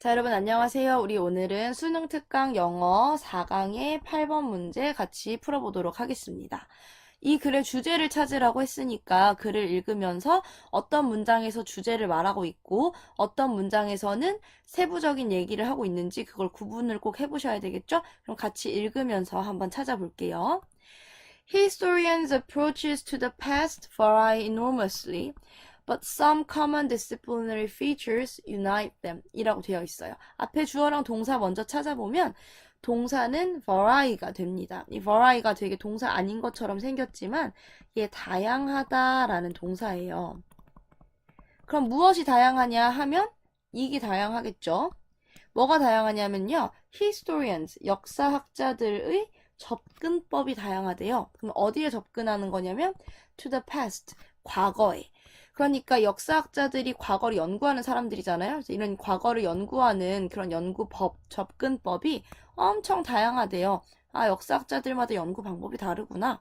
자, 여러분 안녕하세요. 우리 오늘은 수능 특강 영어 4강의 8번 문제 같이 풀어보도록 하겠습니다. 이 글의 주제를 찾으라고 했으니까 글을 읽으면서 어떤 문장에서 주제를 말하고 있고 어떤 문장에서는 세부적인 얘기를 하고 있는지 그걸 구분을 꼭 해보셔야 되겠죠? 그럼 같이 읽으면서 한번 찾아볼게요. Historians' approaches to the past vary enormously. But some common disciplinary features unite them 이라고 되어 있어요. 앞에 주어랑 동사 먼저 찾아보면 동사는 vary가 됩니다. 이 vary가 되게 동사 아닌 것처럼 생겼지만 이게 다양하다라는 동사예요. 그럼 무엇이 다양하냐 하면 이게 다양하겠죠. 뭐가 다양하냐면요. historians, 역사학자들의 접근법이 다양하대요. 그럼 어디에 접근하는 거냐면 to the past, 과거에. 그러니까 역사학자들이 과거를 연구하는 사람들이잖아요. 이런 과거를 연구하는 그런 연구법, 접근법이 엄청 다양하대요. 아, 역사학자들마다 연구 방법이 다르구나.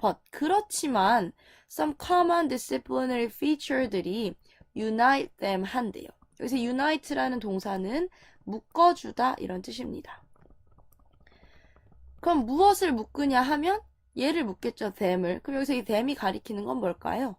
But 그렇지만 some common disciplinary feature들이 unite them 한대요. 여기서 unite라는 동사는 묶어주다 이런 뜻입니다. 그럼 무엇을 묶으냐 하면 얘를 묶겠죠, them을. 그럼 여기서 이 them이 가리키는 건 뭘까요?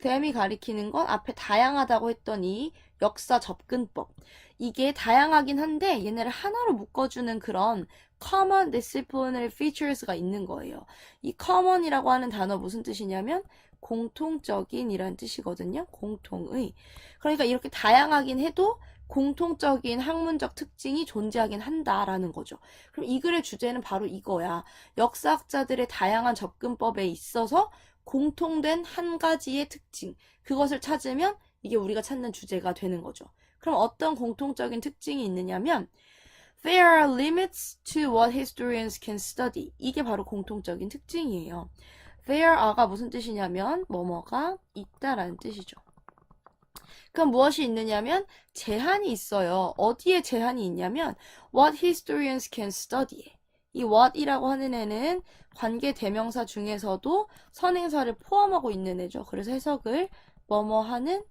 댐이 가리키는 건 앞에 다양하다고 했더니 역사 접근법. 이게 다양하긴 한데 얘네를 하나로 묶어주는 그런 common disciplinary features가 있는 거예요. 이 common이라고 하는 단어 무슨 뜻이냐면 공통적인 이란 뜻이거든요. 공통의. 그러니까 이렇게 다양하긴 해도 공통적인 학문적 특징이 존재하긴 한다라는 거죠. 그럼 이 글의 주제는 바로 이거야. 역사학자들의 다양한 접근법에 있어서 공통된 한 가지의 특징, 그것을 찾으면 이게 우리가 찾는 주제가 되는 거죠. 그럼 어떤 공통적인 특징이 있느냐면 There are limits to what historians can study. 이게 바로 공통적인 특징이에요. There are가 무슨 뜻이냐면 뭐뭐가 있다라는 뜻이죠. 그럼 무엇이 있느냐면 제한이 있어요. 어디에 제한이 있냐면 what historians can study. 이 what이라고 하는 애는 관계 대명사 중에서도 선행사를 포함하고 있는 애죠. 그래서 해석을 뭐뭐 하는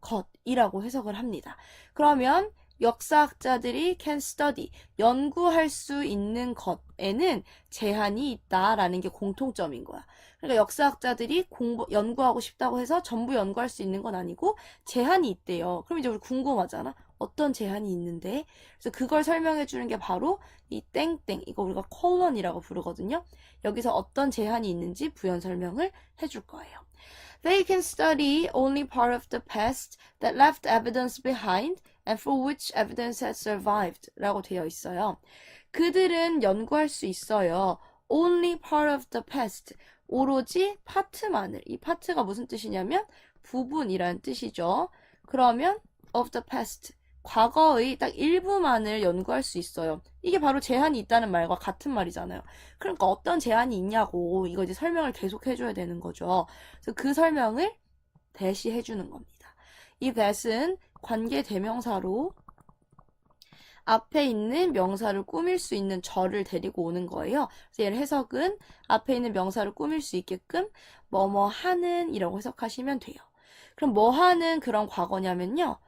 것이라고 해석을 합니다. 그러면 역사학자들이 can study, 연구할 수 있는 것에는 제한이 있다라는 게 공통점인 거야. 그러니까 역사학자들이 공부, 연구하고 싶다고 해서 전부 연구할 수 있는 건 아니고 제한이 있대요. 그럼 이제 우리 궁금하잖아. 어떤 제한이 있는데 그래서 그걸 설명해 주는 게 바로 이 땡땡 이거 우리가 콜론이라고 부르거든요. 여기서 어떤 제한이 있는지 부연 설명을 해줄 거예요. They can study only part of the past that left evidence behind and for which evidence has survived 라고 되어 있어요. 그들은 연구할 수 있어요. only part of the past. 오로지 파트만을. 이 파트가 무슨 뜻이냐면 부분이라는 뜻이죠. 그러면 of the past. 과거의 딱 일부만을 연구할 수 있어요. 이게 바로 제한이 있다는 말과 같은 말이잖아요. 그러니까 어떤 제한이 있냐고 이거 이제 설명을 계속 해줘야 되는 거죠. 그래서 그 설명을 대시 해주는 겁니다. 이 that은 관계 대명사로 앞에 있는 명사를 꾸밀 수 있는 절을 데리고 오는 거예요. 그래서 얘를 해석은 앞에 있는 명사를 꾸밀 수 있게끔 뭐뭐 하는 이라고 해석하시면 돼요. 그럼 뭐 하는 그런 과거냐면요.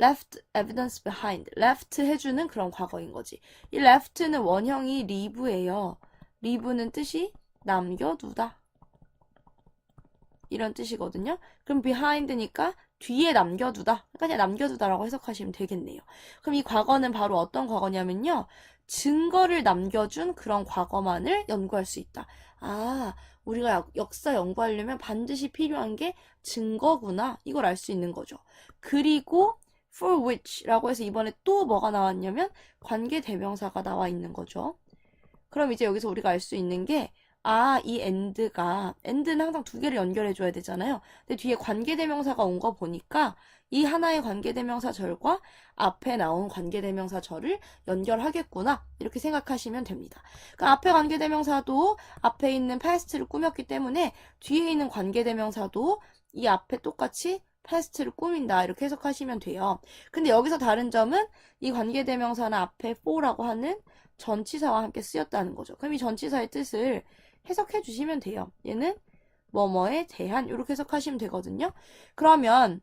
Left evidence behind. left 해주는 그런 과거인 거지. 이 left는 원형이 leave예요. leave는 뜻이 남겨두다. 이런 뜻이거든요. 그럼 behind니까 뒤에 남겨두다. 그러니까 그냥 남겨두다라고 해석하시면 되겠네요. 그럼 이 과거는 바로 어떤 과거냐면요. 증거를 남겨준 그런 과거만을 연구할 수 있다. 아, 우리가 역사 연구하려면 반드시 필요한 게 증거구나. 이걸 알 수 있는 거죠. 그리고 for which라고 해서 이번에 또 뭐가 나왔냐면 관계 대명사가 나와 있는 거죠. 그럼 이제 여기서 우리가 알 수 있는 게 아, 이 and가 and는 항상 두 개를 연결해 줘야 되잖아요. 근데 뒤에 관계 대명사가 온 거 보니까 이 하나의 관계 대명사 절과 앞에 나온 관계 대명사 절을 연결하겠구나. 이렇게 생각하시면 됩니다. 그러니까 앞에 관계 대명사도 앞에 있는 past를 꾸몄기 때문에 뒤에 있는 관계 대명사도 이 앞에 똑같이 past를 꾸민다. 이렇게 해석하시면 돼요. 근데 여기서 다른 점은 이 관계 대명사는 앞에 for라고 하는 전치사와 함께 쓰였다는 거죠. 그럼 이 전치사의 뜻을 해석해 주시면 돼요. 얘는 뭐뭐에 대한 이렇게 해석하시면 되거든요. 그러면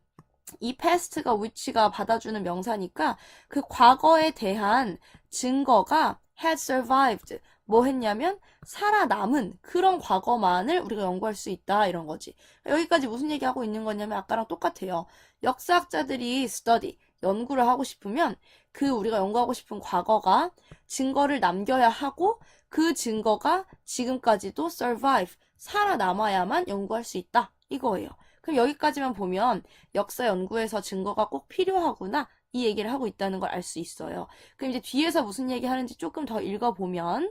이 past가 which가 받아주는 명사니까 그 과거에 대한 증거가 had survived. 뭐 했냐면 살아남은 그런 과거만을 우리가 연구할 수 있다 이런 거지. 여기까지 무슨 얘기하고 있는 거냐면 아까랑 똑같아요. 역사학자들이 study, 연구를 하고 싶으면 그 우리가 연구하고 싶은 과거가 증거를 남겨야 하고 그 증거가 지금까지도 survive, 살아남아야만 연구할 수 있다. 이거예요. 그럼 여기까지만 보면 역사 연구에서 증거가 꼭 필요하구나. 이 얘기를 하고 있다는 걸 알 수 있어요. 그럼 이제 뒤에서 무슨 얘기 하는지 조금 더 읽어보면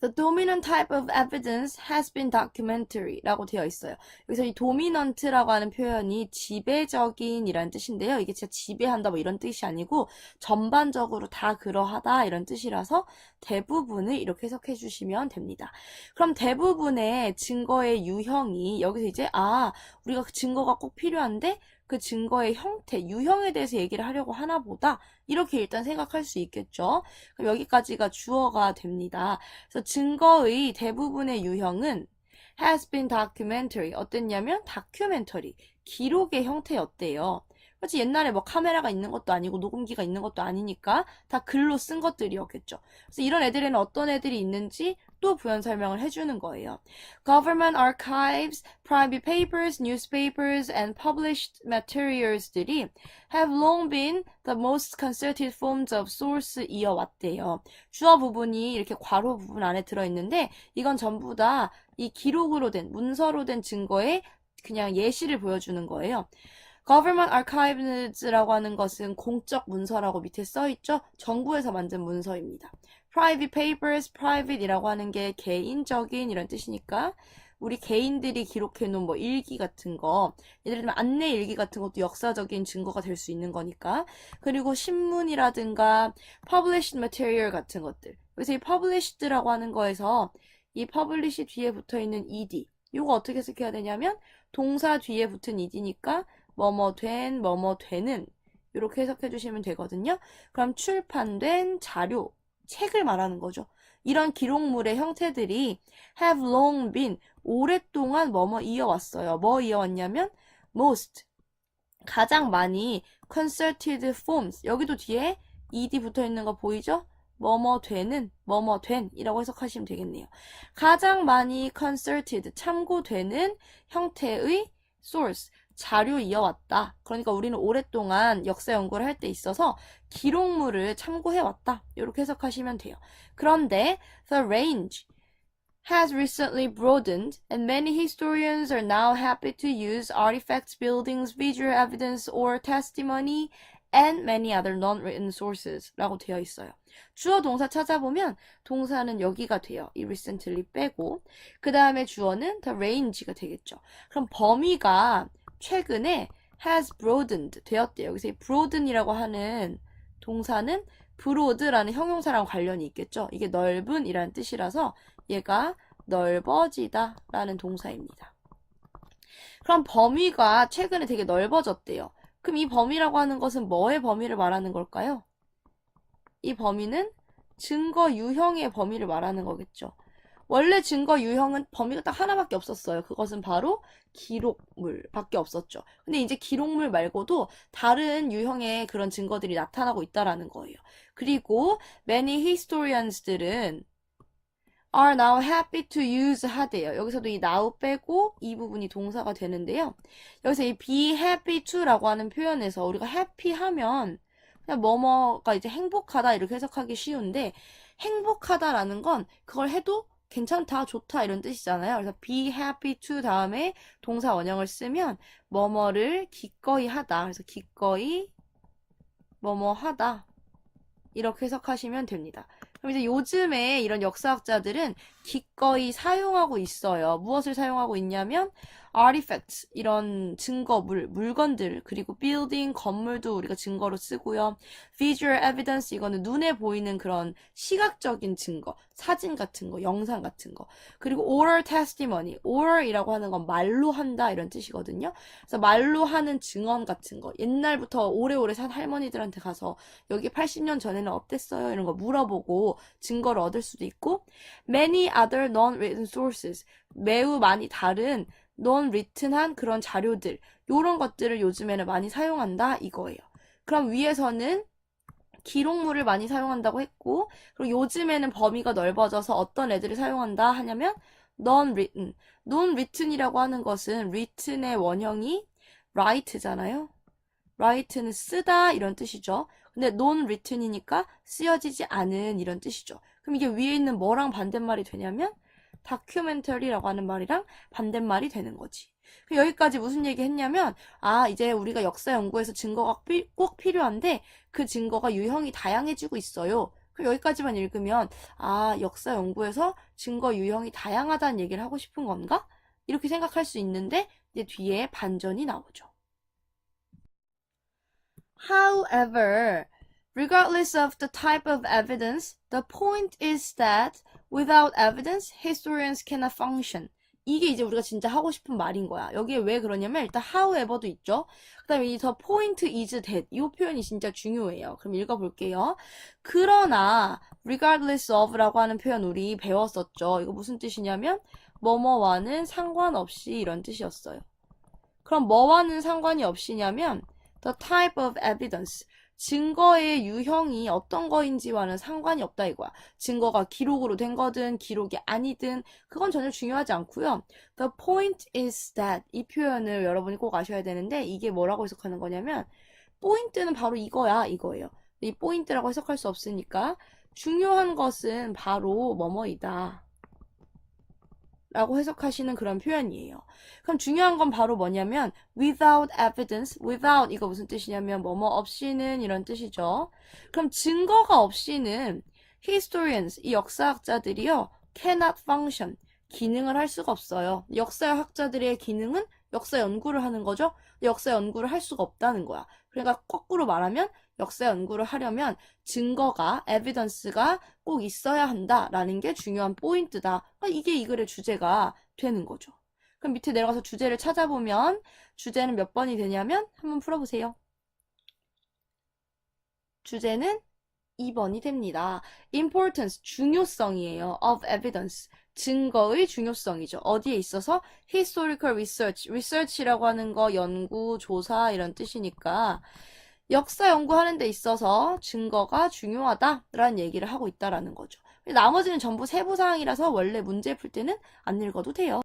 The dominant type of evidence has been documentary 라고 되어 있어요. 여기서 이 dominant라고 하는 표현이 지배적인 이란 뜻인데요. 이게 진짜 지배한다 뭐 이런 뜻이 아니고 전반적으로 다 그러하다 이런 뜻이라서 대부분을 이렇게 해석해 주시면 됩니다. 그럼 대부분의 증거의 유형이 여기서 이제 아 우리가 그 증거가 꼭 필요한데 그 증거의 형태, 유형에 대해서 얘기를 하려고 하나 보다. 이렇게 일단 생각할 수 있겠죠. 그럼 여기까지가 주어가 됩니다. 그래서 증거의 대부분의 유형은 has been documentary. 어땠냐면 다큐멘터리. 기록의 형태였대요. 그렇지 옛날에 뭐 카메라가 있는 것도 아니고 녹음기가 있는 것도 아니니까 다 글로 쓴 것들이었겠죠. 그래서 이런 애들에는 어떤 애들이 있는지 또 부연 설명을 해주는 거예요. Government archives, private papers, newspapers, and published materials들이 have long been the most consulted forms of source 이어왔대요. 주어 부분이 이렇게 괄호 부분 안에 들어있는데 이건 전부 다 이 기록으로 된, 문서로 된 증거의 그냥 예시를 보여주는 거예요. Government Archives라고 하는 것은 공적 문서라고 밑에 써 있죠? 정부에서 만든 문서입니다. Private Papers, Private이라고 하는 게 개인적인 이런 뜻이니까 우리 개인들이 기록해 놓은 뭐 일기 같은 거, 예를 들면 안내 일기 같은 것도 역사적인 증거가 될 수 있는 거니까. 그리고 신문이라든가 published material 같은 것들. 그래서 이 published라고 하는 거에서 이 publish 뒤에 붙어 있는 ed. 이거 어떻게 해석해야 되냐면 동사 뒤에 붙은 ed니까 뭐뭐 된, 뭐뭐 되는 이렇게 해석해 주시면 되거든요. 그럼 출판된 자료, 책을 말하는 거죠. 이런 기록물의 형태들이 have long been 오랫동안 뭐뭐 이어왔어요. 뭐 이어왔냐면 most 가장 많이 consulted forms 여기도 뒤에 ed 붙어 있는 거 보이죠? 뭐뭐 되는 뭐뭐 된이라고 해석하시면 되겠네요. 가장 많이 consulted 참고되는 형태의 source 자료 이어왔다. 그러니까 우리는 오랫동안 역사 연구를 할 때 있어서 기록물을 참고해왔다. 이렇게 해석하시면 돼요. 그런데 the range has recently broadened and many historians are now happy to use artifacts, buildings, visual evidence or testimony and many other non-written sources 라고 되어 있어요. 주어 동사 찾아보면 동사는 여기가 돼요. 이 recently 빼고 그 다음에 주어는 the range가 되겠죠. 그럼 범위가 최근에 has broadened 되었대요. 여기서 이 broaden이라고 하는 동사는 broad라는 형용사랑 관련이 있겠죠. 이게 넓은 이라는 뜻이라서 얘가 넓어지다 라는 동사입니다. 그럼 범위가 최근에 되게 넓어졌대요. 그럼 이 범위라고 하는 것은 뭐의 범위를 말하는 걸까요? 이 범위는 증거 유형의 범위를 말하는 거겠죠. 원래 증거 유형은 범위가 딱 하나밖에 없었어요. 그것은 바로 기록물밖에 없었죠. 근데 이제 기록물 말고도 다른 유형의 그런 증거들이 나타나고 있다라는 거예요. 그리고 many historians들은 are now happy to use 하대요. 여기서도 이 now 빼고 이 부분이 동사가 되는데요. 여기서 이 be happy to라고 하는 표현에서 우리가 happy 하면 그냥 뭐뭐가 이제 행복하다 이렇게 해석하기 쉬운데 행복하다라는 건 그걸 해도 괜찮다, 좋다 이런 뜻이잖아요. 그래서 be happy to 다음에 동사 원형을 쓰면 뭐뭐를 기꺼이 하다. 그래서 기꺼이 뭐뭐 하다. 이렇게 해석하시면 됩니다. 그럼 이제 요즘에 이런 역사학자들은 기꺼이 사용하고 있어요. 무엇을 사용하고 있냐면 artifacts 이런 증거물, 물건들 그리고 building 건물도 우리가 증거로 쓰고요. visual evidence 이거는 눈에 보이는 그런 시각적인 증거, 사진 같은 거, 영상 같은 거. 그리고 oral testimony, oral이라고 하는 건 말로 한다 이런 뜻이거든요. 그래서 말로 하는 증언 같은 거. 옛날부터 오래오래 산 할머니들한테 가서 여기 80년 전에는 어땠어요? 이런 거 물어보고 증거를 얻을 수도 있고 many other non-written sources 매우 많이 다른 non-written한 그런 자료들, 요런 것들을 요즘에는 많이 사용한다 이거예요. 그럼 위에서는 기록물을 많이 사용한다고 했고, 그리고 요즘에는 범위가 넓어져서 어떤 애들을 사용한다 하냐면 non-written. non-written이라고 하는 것은 written의 원형이 write잖아요. write는 쓰다 이런 뜻이죠. 근데 non-written이니까 쓰여지지 않은 이런 뜻이죠. 그럼 이게 위에 있는 뭐랑 반대말이 되냐면 documentary라고 하는 말이랑 반대말이 되는 거지. 그럼 여기까지 무슨 얘기 했냐면 아 이제 우리가 역사 연구에서 증거가 피- 꼭 필요한데 그 증거가 유형이 다양해지고 있어요. 그럼 여기까지만 읽으면 아 역사 연구에서 증거 유형이 다양하다는 얘기를 하고 싶은 건가? 이렇게 생각할 수 있는데 이제 뒤에 반전이 나오죠. However, regardless of the type of evidence, the point is that without evidence, historians cannot function. 이게 이제 우리가 진짜 하고 싶은 말인 거야. 여기에 왜 그러냐면 일단 however도 있죠. 그다음에 이 the point is that 이 표현이 진짜 중요해요. 그럼 읽어볼게요. 그러나 regardless of라고 하는 표현 우리 배웠었죠. 이거 무슨 뜻이냐면 뭐뭐와는 상관없이 이런 뜻이었어요. 그럼 뭐와는 상관이 없이냐면 the type of evidence 증거의 유형이 어떤 거인지와는 상관이 없다 이거야. 증거가 기록으로 된 거든 기록이 아니든 그건 전혀 중요하지 않고요. The point is that 이 표현을 여러분이 꼭 아셔야 되는데 이게 뭐라고 해석하는 거냐면 포인트는 바로 이거야 이거예요. 이 포인트라고 해석할 수 없으니까 중요한 것은 바로 뭐뭐이다. 라고 해석하시는 그런 표현이에요. 그럼 중요한 건 바로 뭐냐면 without evidence, without 이거 무슨 뜻이냐면 뭐뭐 없이는 이런 뜻이죠. 그럼 증거가 없이는 historians, 이 역사학자들이요 cannot function, 기능을 할 수가 없어요. 역사학자들의 기능은 역사 연구를 하는 거죠. 역사 연구를 할 수가 없다는 거야. 그러니까 거꾸로 말하면 역사 연구를 하려면 증거가, evidence가 꼭 있어야 한다라는 게 중요한 포인트다. 그러니까 이게 이 글의 주제가 되는 거죠. 그럼 밑에 내려가서 주제를 찾아보면 주제는 몇 번이 되냐면 한번 풀어보세요. 주제는 2번이 됩니다. importance, 중요성이에요. of evidence, 증거의 중요성이죠. 어디에 있어서? historical research, research라고 하는 거 연구, 조사 이런 뜻이니까 역사 연구하는 데 있어서 증거가 중요하다라는 얘기를 하고 있다라는 거죠. 나머지는 전부 세부사항이라서 원래 문제 풀 때는 안 읽어도 돼요.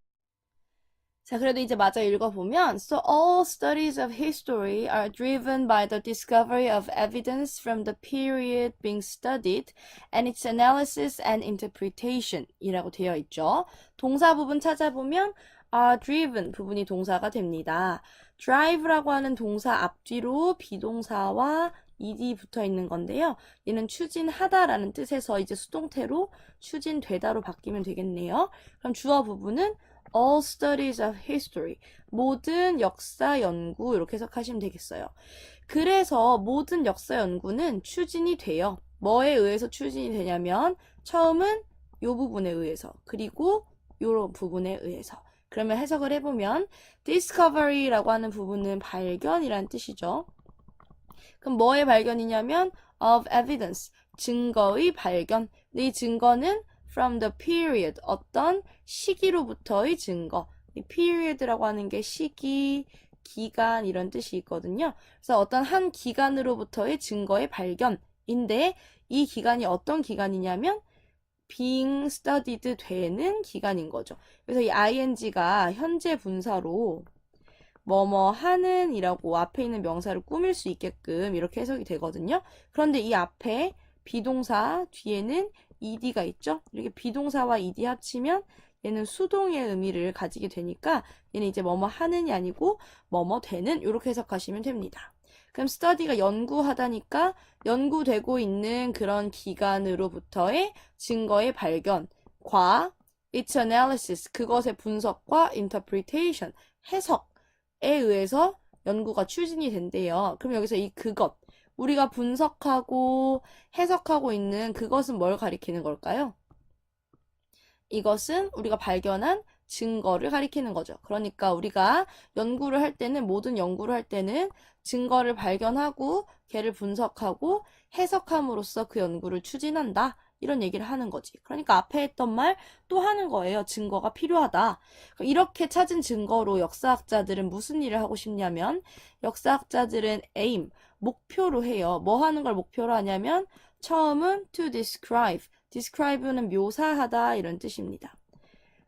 자, 그래도 이제 마저 읽어보면 So all studies of history are driven by the discovery of evidence from the period being studied and its analysis and interpretation 이라고 되어 있죠. 동사 부분 찾아보면 are driven 부분이 동사가 됩니다. drive라고 하는 동사 앞뒤로 비동사와 ed 붙어 있는 건데요. 얘는 추진하다라는 뜻에서 이제 수동태로 추진되다로 바뀌면 되겠네요. 그럼 주어 부분은 all studies of history. 모든 역사 연구 이렇게 해석하시면 되겠어요. 그래서 모든 역사 연구는 추진이 돼요. 뭐에 의해서 추진이 되냐면 처음은 요 부분에 의해서 그리고 요 부분에 의해서 그러면 해석을 해보면 discovery라고 하는 부분은 발견이란 뜻이죠. 그럼 뭐의 발견이냐면 of evidence, 증거의 발견. 근데 이 증거는 from the period, 어떤 시기로부터의 증거. 이 period라고 하는 게 시기, 기간 이런 뜻이 있거든요. 그래서 어떤 한 기간으로부터의 증거의 발견인데 이 기간이 어떤 기간이냐면 being studied 되는 기간인 거죠. 그래서 이 ing가 현재 분사로 뭐뭐 하는 이라고 앞에 있는 명사를 꾸밀 수 있게끔 이렇게 해석이 되거든요. 그런데 이 앞에 비동사 뒤에는 ed가 있죠. 이렇게 비동사와 ed 합치면 얘는 수동의 의미를 가지게 되니까 얘는 이제 뭐뭐 하는이 아니고 뭐뭐 되는 이렇게 해석하시면 됩니다. 그럼 study가 연구하다니까 연구되고 있는 그런 기간으로부터의 증거의 발견과 its analysis 그것의 분석과 interpretation 해석에 의해서 연구가 추진이 된대요. 그럼 여기서 이 그것 우리가 분석하고 해석하고 있는 그것은 뭘 가리키는 걸까요? 이것은 우리가 발견한 증거를 가리키는 거죠. 그러니까 우리가 연구를 할 때는 모든 연구를 할 때는 증거를 발견하고 걔를 분석하고 해석함으로써 그 연구를 추진한다. 이런 얘기를 하는 거지. 그러니까 앞에 했던 말 또 하는 거예요. 증거가 필요하다. 이렇게 찾은 증거로 역사학자들은 무슨 일을 하고 싶냐면 역사학자들은 aim, 목표로 해요. 뭐 하는 걸 목표로 하냐면 처음은 to describe, describe는 묘사하다 이런 뜻입니다.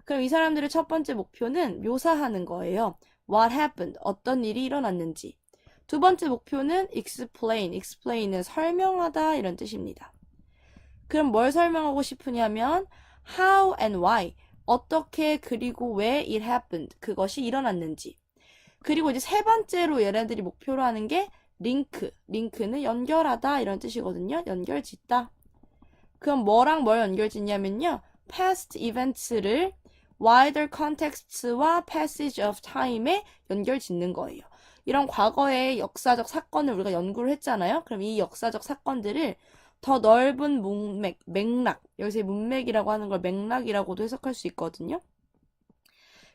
그럼 이 사람들의 첫 번째 목표는 묘사하는 거예요. What happened? 어떤 일이 일어났는지. 두 번째 목표는 explain, explain은 설명하다 이런 뜻입니다. 그럼 뭘 설명하고 싶으냐면 how and why, 어떻게 그리고 왜 it happened, 그것이 일어났는지. 그리고 이제 세 번째로 얘네들이 목표로 하는 게 링크, 링크는 연결하다 이런 뜻이거든요. 연결 짓다. 그럼 뭐랑 뭘 연결 짓냐면요. past events를 wider context와 passage of time에 연결 짓는 거예요. 이런 과거의 역사적 사건을 우리가 연구를 했잖아요. 그럼 이 역사적 사건들을 더 넓은 문맥, 맥락, 여기서 이 문맥이라고 하는 걸 맥락이라고도 해석할 수 있거든요.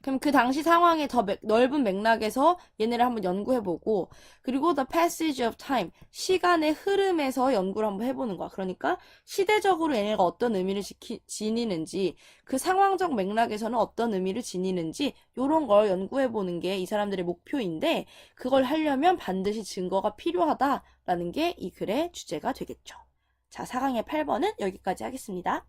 그럼 그 당시 상황의 더 맥- 넓은 맥락에서 얘네를 한번 연구해보고, 그리고 the passage of time, 시간의 흐름에서 연구를 한번 해보는 거야. 그러니까 시대적으로 얘네가 어떤 의미를 지키, 지니는지, 그 상황적 맥락에서는 어떤 의미를 지니는지, 요런 걸 연구해보는 게 이 사람들의 목표인데, 그걸 하려면 반드시 증거가 필요하다라는 게 이 글의 주제가 되겠죠. 자, 4강의 8번은 여기까지 하겠습니다.